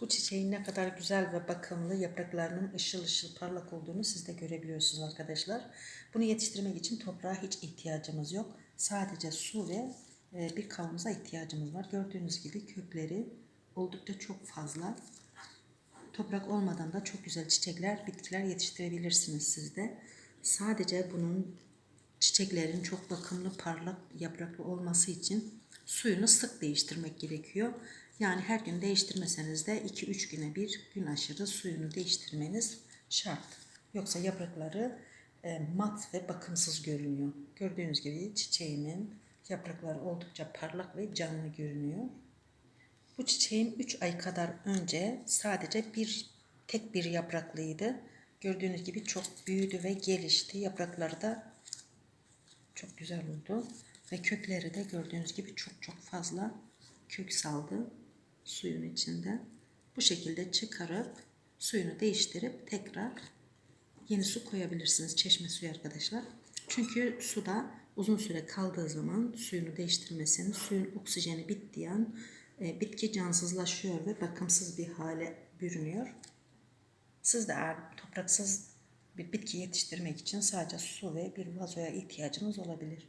Bu çiçeğin ne kadar güzel ve bakımlı yapraklarının ışıl ışıl parlak olduğunu siz de görebiliyorsunuz arkadaşlar. Bunu yetiştirmek için toprağa hiç ihtiyacımız yok. Sadece su ve e, bir kavanoza ihtiyacımız var. Gördüğünüz gibi kökleri oldukça çok fazla. Toprak olmadan da çok güzel çiçekler, bitkiler yetiştirebilirsiniz siz de. Sadece bunun çiçeklerin çok bakımlı, parlak, yapraklı olması için suyunu sık değiştirmek gerekiyor. Yani her gün değiştirmeseniz de 2-3 güne bir gün aşırı suyunu değiştirmeniz şart. Yoksa yaprakları e, mat ve bakımsız görünüyor. Gördüğünüz gibi çiçeğimin yaprakları oldukça parlak ve canlı görünüyor. Bu çiçeğim 3 ay kadar önce sadece bir tek bir yapraklıydı. Gördüğünüz gibi çok büyüdü ve gelişti. Yaprakları da çok güzel oldu. Ve kökleri de gördüğünüz gibi çok çok fazla kök saldı suyun içinde. Bu şekilde çıkarıp suyunu değiştirip tekrar yeni su koyabilirsiniz. Çeşme suyu arkadaşlar. Çünkü suda uzun süre kaldığı zaman suyunu değiştirmesinin suyun oksijeni bittiği an e, bitki cansızlaşıyor ve bakımsız bir hale bürünüyor. Siz de eğer topraksız bir bitki yetiştirmek için sadece su ve bir vazoya ihtiyacınız olabilir.